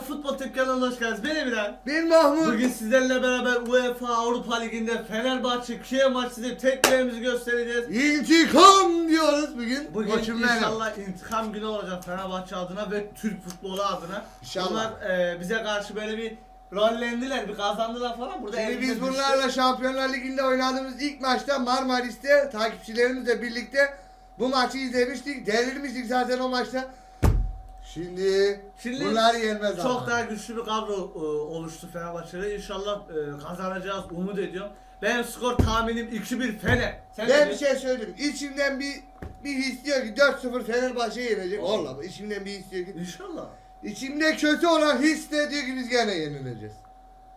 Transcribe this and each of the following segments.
Futbol Tek kanalına hoş geldiniz. Ben Emirhan. Ben Mahmut. Bugün sizlerle beraber UEFA Avrupa Ligi'nde Fenerbahçe Kiev maçını teklerimizi göstereceğiz. İntikam diyoruz bugün. Bugün benim. inşallah intikam günü olacak Fenerbahçe adına ve Türk futbolu adına. İnşallah. Bunlar e, bize karşı böyle bir rollendiler, bir kazandılar falan. Burada Şimdi biz düştü. bunlarla Şampiyonlar Ligi'nde oynadığımız ilk maçta Marmaris'te takipçilerimizle birlikte bu maçı izlemiştik. Delirmiştik zaten o maçta. Şimdi, Şimdi bunlar yenmez Çok ama. daha güçlü bir kadro e, oluştu Fenerbahçe'de. İnşallah e, kazanacağız, umut ediyorum. Benim skor tahminim 2-1 Fener. Sen Ben bir diyorsun? şey söyleyeyim. İçimden bir bir his diyor ki 4-0 Fenerbahçe yenecek. Vallahi içimden bir his diyor ki. İnşallah. İçimde kötü olan his de diyor ki biz gene yenileceğiz.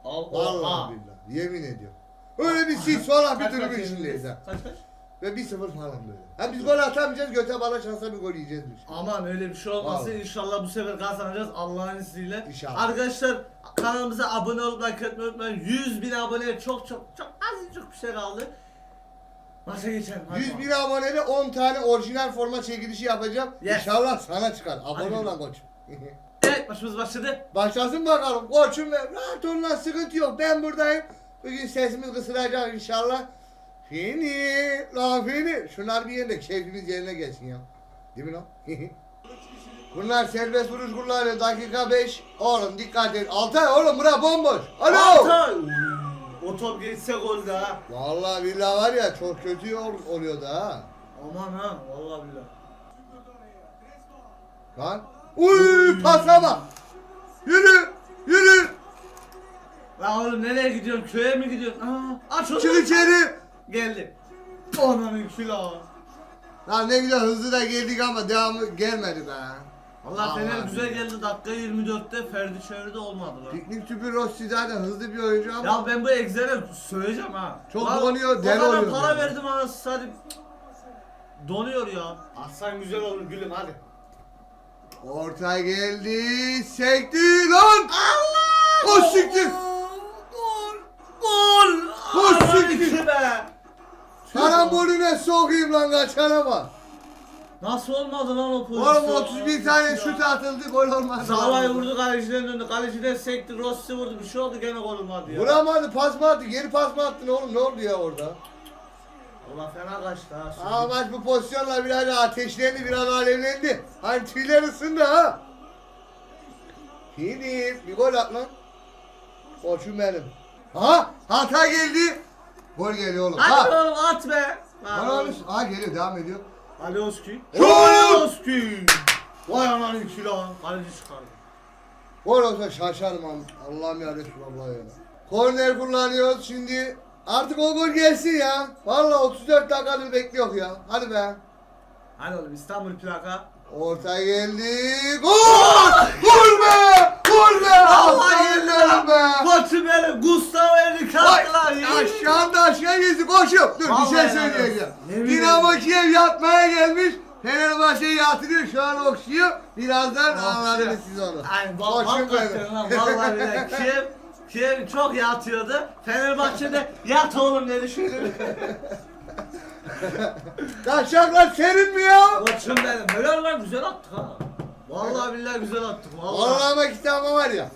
Al, Vallahi billahi. Yemin ediyorum. Öyle bir sis falan bir Kaç kaç içindeyiz ha. Kaç kaç? Ve 1-0 falan böyle. Ha biz gol atamayacağız, göte bala şansa bir gol yiyeceğizmiş. Aman öyle bir şey olmasın. Vallahi. İnşallah bu sefer kazanacağız Allah'ın izniyle. İnşallah. Arkadaşlar kanalımıza abone olup like atmayı unutmayın. 100 bin aboneye çok çok çok azıcık bir şey kaldı. Maça geçelim. hadi 100 bakalım. bin abonede 10 tane orijinal forma çekilişi yapacağım. Yes. İnşallah sana çıkar. Abone Hadi. olan koçum. Evet maçımız başladı. Başlasın bakalım. Koçum rahat olun lan sıkıntı yok. Ben buradayım. Bugün sesimiz kısılacak inşallah. Fini, lan fini. Şunlar bir yerine keyfimiz yerine gelsin ya. Değil mi lan? Bunlar serbest vuruş kullanıyor. Dakika 5. Oğlum dikkat et. Altay oğlum bura bomboş. Alo. Altay! O top geçse gol ha. Vallahi billahi var ya çok kötü ol- oluyordu ha. Aman ha vallahi billahi. Lan. Uy pasa bak. Yürü. Yürü. Lan oğlum nereye gidiyorsun? Köye mi gidiyorsun? Aa, aç onu. Çık içeri. Geldi. Ananın kilo. Lan ne güzel hızlı da geldik ama devamı gelmedi be. Allah Fener güzel geldi. Dakika 24'te Ferdi çevirdi olmadı lan. Piknik tüpü Rossi zaten hızlı bir oyuncu ama. Ya ben bu egzere söyleyeceğim ha. Çok Lan, donuyor, deli oluyor para yani. verdim anasını satayım. Donuyor ya. Aslan güzel olur gülüm hadi. Orta geldi. Sekti lan. Allah! O siktir. Gol! Gol! O Aman siktir. be! Karambolüne sokayım lan kaçana bak. Nasıl olmadı lan o pozisyon? Oğlum 31 tane şut atıldı gol olmadı. Zavayı vurdu kaleciden döndü. Kaleciden sekti. Rossi vurdu. Bir şey oldu gene gol olmadı ya. Vuramadı pas mı attı? Geri pas mı attın oğlum ne oldu ya orada? Allah fena kaçtı ha. şimdi. Aa maç bu pozisyonla biraz ateşlendi biraz alevlendi. Hani tüyler ısındı ha. Şimdi bir gol at lan. Koçum benim. Ha hata geldi. Gol geliyor oğlum. Hadi Ha. oğlum at be. Lan oğlum, Ha geliyor devam ediyor. Alioski. Alioski. Vay aman iki lan. Kaleci çıkardı. Gol olsa şaşarım am- Allah'ım ya Resulallah ya. Korner kullanıyoruz şimdi. Artık o gol gelsin ya. Vallahi 34 dakikadır bekliyor ya. Hadi be. Hadi oğlum İstanbul plaka. Orta geldi. Gol! Gol be! Gol be! Allah Aslan yemin benim be! Koçum benim Gustavo Henrique Ay, attılar. aşağıda aşağı gezdi koşuyor. Dur bir Vallahi şey helal söyleyeceğim. olsun. Dinamo. Kiev yatmaya gelmiş. Fenerbahçe'yi yatırıyor şu an okşuyor. Birazdan anladınız siz onu. Ay bak Koçum hakikaten benim. lan vallahi billahi Kiev Kiev çok yatıyordu. Fenerbahçe'de yat oğlum dedi şöyle. Taşaklar serin mi ya? Koçum benim. Helal lan güzel attık ha. Vallahi billahi güzel attık. Vallahi. Vallahi bak işte ama var ya.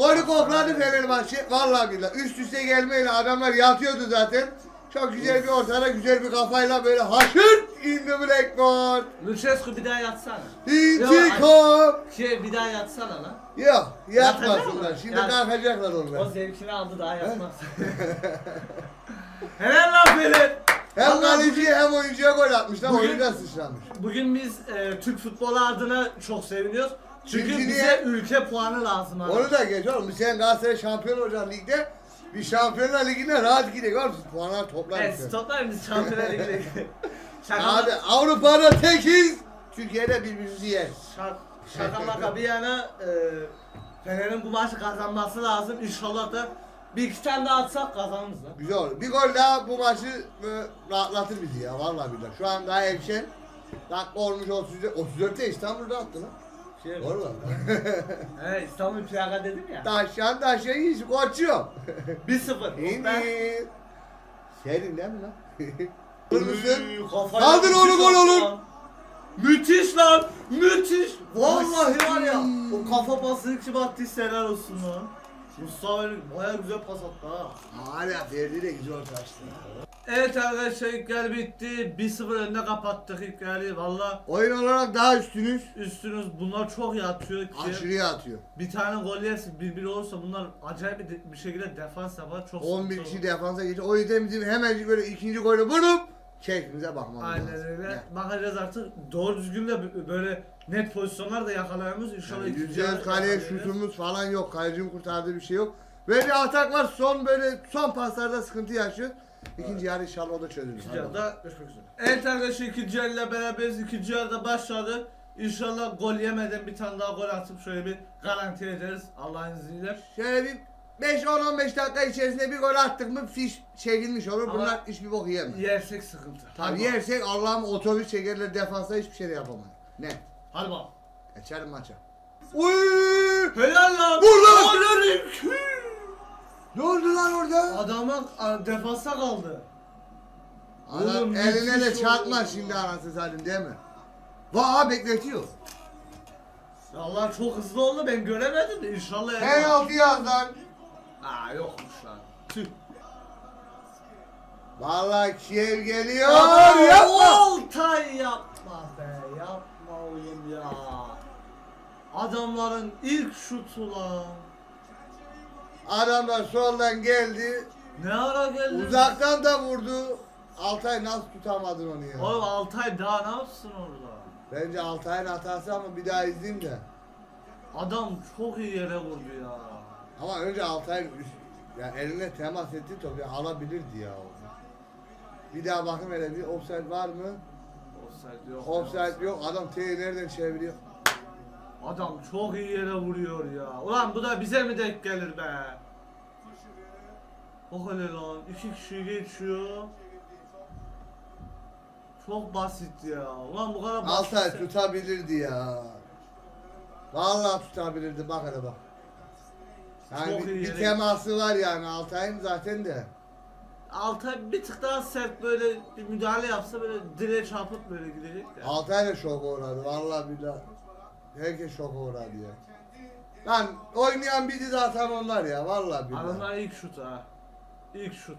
Golü kokladı Fenerbahçe. Vallahi billahi. Üst üste gelmeyle adamlar yatıyordu zaten. Çok güzel bir ortada güzel bir kafayla böyle haşırt indi Blackboard. Lucescu bir daha yatsana. İntikam. Şey bir daha yatsana lan. Yok yatmasınlar. Şimdi Yat. kalkacaklar O onlar. zevkini aldı daha yatmaz. Helal lan Fener. Hem Vallahi kaleciye hem oyuncuya gol atmışlar. Bugün- Oyuncuya sıçramış. Bugün biz e, Türk futbolu adına çok seviniyoruz. Çünkü Çünkü bize niye? ülke puanı lazım abi. Onu da geç oğlum. Sen Galatasaray şampiyon olacaksın ligde. Bir şampiyonlar ligine rahat gidelim oğlum. Siz Puanlar toplar. Evet, mısın? stoplar biz Şampiyonlar Ligi'ne. Şaka, Abi Avrupa'da tekiz. Türkiye'de birbirimizi yeriz. şaka, şaka maka bir yana e, Fener'in bu maçı kazanması lazım. İnşallah da bir iki tane daha atsak kazanırız lan. Güzel olur. Bir gol daha bu maçı e, rahatlatır bizi ya. Vallahi billahi. Şu an daha erken. Dakika olmuş 34. 34'te İstanbul'da attı lan. Şey, Doğru lan. evet, İstanbul plaka dedim ya. Taşan taşan iş koçuyor. 1-0. İyi Ben-? Serin değil mi lan? Kırmızı. Kaldır onu, gol olur. Müthiş lan. Müthiş. Vallahi var ya. O kafa pasını kim attıysa helal olsun lan. Mustafa Ali baya güzel pas attı ha. Hala Ferdi de güzel taştı. Evet arkadaşlar ilk yarı bitti. 1-0 önde kapattık ilk yarıyı. Valla Oyun olarak daha üstünüz. üstünüz bunlar çok iyi atıyor ki. Aşırıya atıyor. Bir tane gol yersin 1-1 olursa bunlar acayip bir, de- bir şekilde defans yapar. Çok 11 sıkıntı kişi olur. defansa geçti. O yüzden bizim hemen böyle ikinci golü vurup keyfimize bakmamız Aynen lazım. öyle. Ne? Bakacağız artık doğru düzgün de böyle net pozisyonlar da yakalayamıyoruz. İnşallah Yani ikinci yarı kaleye şutumuz falan yok. Kalecinin kurtardığı bir şey yok. Ve bir atak var. Son böyle son paslarda sıkıntı yaşıyor. İkinci yarı inşallah o da çözülür. İkinci yarıda görüşmek üzere. Evet arkadaşlar ikinci yarıyla beraberiz. İkinci yarıda başladı. İnşallah gol yemeden bir tane daha gol atıp şöyle bir garanti ederiz Allah'ın izniyle. Şöyle bir 5-10-15 dakika içerisinde bir gol attık mı fiş çekilmiş olur. Ama- Bunlar hiçbir bok yiyemez. Yersek sıkıntı. Tabii bak. yersek Allah'ım otobüs çekerler defansa hiçbir şey de yapamaz. Ne? Hadi bak. Geçelim maça. Uy! Helal lan. Vur lan! Ne oldu lan orada? Adama a, defansa kaldı. Adam Oğlum, eline de müthiş çarpma oldu. şimdi anasını satayım değil mi? Vaa bekletiyor. Allah çok hızlı oldu ben göremedim de inşallah. yer- Penaltı yaz lan. Aa yokmuş lan. Tüh. Vallahi Kiev geliyor. Aa, Yapma. Oltay yapma be yapma oğlum ya. Adamların ilk şutu lan. Adamlar soldan geldi. Ne ara geldi? Uzaktan da vurdu. Altay nasıl tutamadın onu ya? Oğlum Altay daha ne yapsın orada? Bence Altay'ın hatası ama bir daha izleyeyim de. Adam çok iyi yere vurdu ya. Ama önce Altay üst- ya eline temas etti topu alabilirdi ya. Bir daha bakın hele bir offside var mı? Offside yok. Offside yok. Adam T'yi nereden çeviriyor? Adam çok iyi yere vuruyor ya. Ulan bu da bize mi denk gelir be? O hele lan. iki kişi geçiyor. Çok basit ya. Ulan bu kadar basit. Altay tutabilirdi ya. Vallahi tutabilirdi bak hele bak. Yani Çok bir, iyi bir yere- teması var yani Altay'ın zaten de. Altay bir tık daha sert böyle bir müdahale yapsa böyle direğe çarpıp böyle gidecek de. Altay da şok uğradı vallahi billahi. Herkes şok uğradı ya. Lan oynayan bizi zaten onlar ya vallahi billahi. Adamlar ilk şut ha. İlk şut.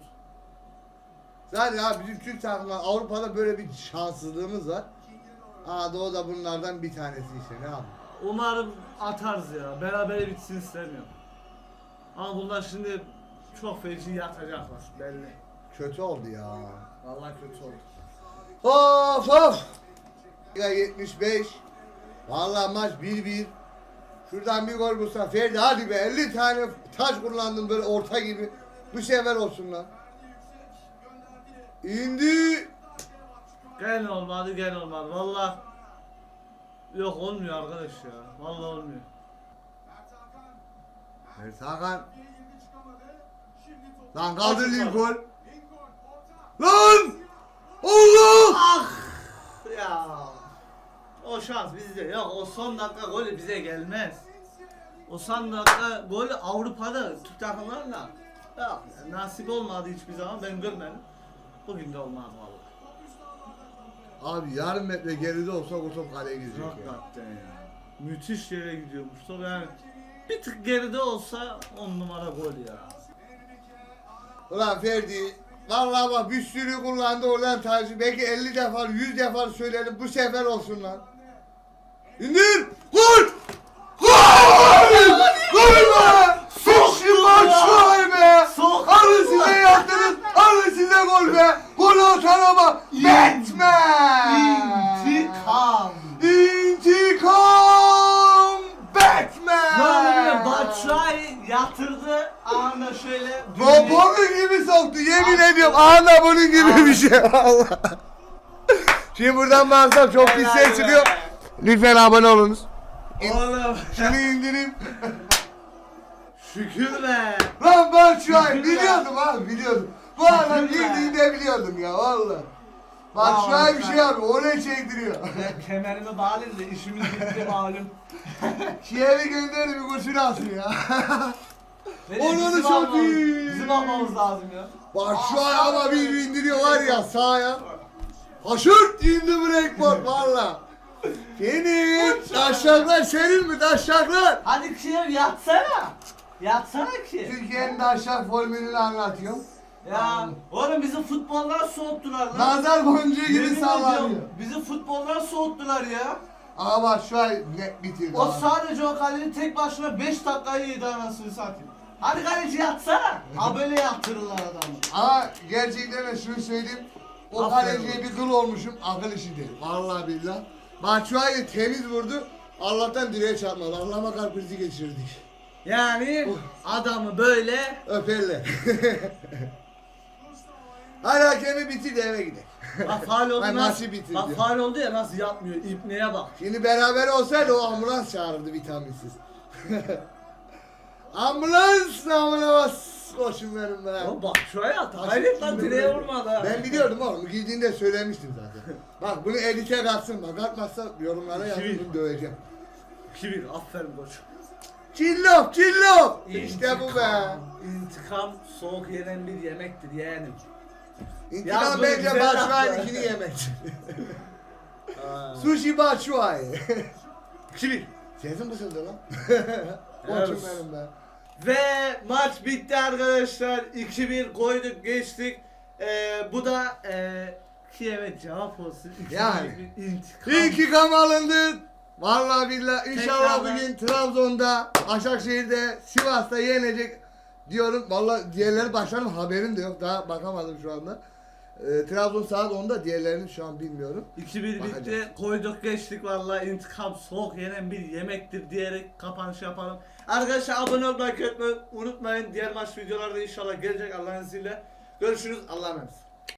Zaten ya bizim Türk takımlar Avrupa'da böyle bir şanssızlığımız var. Aa Doğu da bunlardan bir tanesi işte ne yapayım. Umarım atarız ya. Berabere bitsin istemiyorum. Ama bunlar şimdi çok feci yatacaklar belli. Kötü oldu ya. Vallahi kötü oldu. Of of. Dakika 75. Vallahi maç 1-1. Şuradan bir gol bulsa Ferdi hadi be 50 tane taş kullandın böyle orta gibi. Bu sefer olsun lan. İndi. Gel olmadı gel olmadı. Vallahi Yok olmuyor arkadaş ya. Vallahi olmuyor. Mert Hakan. Lan kaldır Lincoln. Lan! Allah! Ah! Ya. O şans bizde yok. O son dakika golü bize gelmez. O son dakika golü Avrupa'da Türk takımlarla yok, nasip olmadı hiçbir zaman ben görmedim. Bugün de olmaz vallahi. Abi yarım metre geride olsa o top kaleye girecek ya. Hakikaten ya. Müthiş yere gidiyormuş top yani. Bir tık geride olsa on numara gol ya. Ulan Ferdi Vallahi bak bir sürü kullandı oradan tarzı. Belki 50 defa 100 defa söyledim bu sefer olsun lan. İndir! Gol! Gol! Gol be! Sıçtı lan şu ay be! Alın size yaptınız! Alın size gol be! Gol atana bak! Batman! Yatırdı anında şöyle Babamın gibi soktu yemin ediyorum anla bunun gibi bir şey Allah. Şimdi buradan bağırsam çok pis ses çıkıyor. Lütfen abone olunuz. Oğlum Şunu indireyim. şükür be. Lan ben şu an biliyordum abi biliyordum. Bu adam Şükür be. girdiğinde biliyordum ya valla. Bak şu an bir şey yapıyor oraya çektiriyor. Ben kemerimi bağlayayım da işimiz bitti malum. Kiev'e gönderdi bir kurşun alsın ya. Bizim çok almamız- iyi. Bizim almamız lazım ya. Bak şu an ama bir indiriyor var ya sağa. Haşırt indi breakboard valla. Finish. Taşaklar senin mi taşaklar? Hadi Kiev yatsana. Yatsana ki. Türkiye'nin taşak formülünü anlatıyorum. Ya oğlum bizi futboldan soğuttular lan. Nazar boncuğu gibi Yemin sallanıyor. ediyorum, Bizi futboldan soğuttular ya. Ama bak şu ay net bitirdi. O abi. sadece o kalenin tek başına 5 dakikayı yedi anasını satayım. Hadi kaleci yatsana. Ha böyle yatırırlar adamı. Ama gerçekten de şunu söyleyeyim. O Aferin kaleciye bir kıl olmuşum. Akıl işi değil. Vallahi billah. Batshuayi temiz vurdu. Allah'tan direğe çarpmadı. Allah'ıma kalp krizi geçirdik. Yani adamı böyle Öperler. Hadi hakemi bitir de eve gidelim. bak faal oldu nasıl, maçı bitirdi. bak faal oldu ya nasıl yapmıyor ipneye bak. Şimdi beraber olsaydı o ambulans çağırırdı vitaminsiz. ambulans namına bas. Koşun benim be. Oğlum bak şuraya at. Hayret lan direğe vurmadı ha. Ben biliyordum oğlum. Girdiğinde söylemiştim zaten. Bak bunu edite katsın bak. Katmazsa yorumlara yazın bunu döveceğim. 2-1 aferin koç. Cillop cillop. İşte bu be. İntikam soğuk yenen bir yemektir yeğenim. Ya İntikam Batshuayi'nin yaptı. ikini yemek. Sushi Batshuayi. 2-1. Sesin kısıldı lan. Evet. Koçum benim be. Ve maç bitti arkadaşlar. 2-1 koyduk geçtik. Ee, bu da e, Kiev'e cevap olsun. 2-1 Yani. intikam. İntikam alındı. Vallahi billahi inşallah Tekrardan. bugün Trabzon'da, Başakşehir'de, Sivas'ta yenecek diyorum. Vallahi diğerleri başlarım haberim de yok. Daha bakamadım şu anda. Ee, Trabzon saat 10'da diğerlerini şu an bilmiyorum. 2-1 bitti. Bakacağız. Koyduk geçtik vallahi intikam soğuk yenen bir yemektir diyerek kapanış yapalım. Arkadaşlar abone olmayı like etmeyi unutmayın. Diğer maç videolarda inşallah gelecek Allah'ın izniyle. Görüşürüz. Allah'a emanet.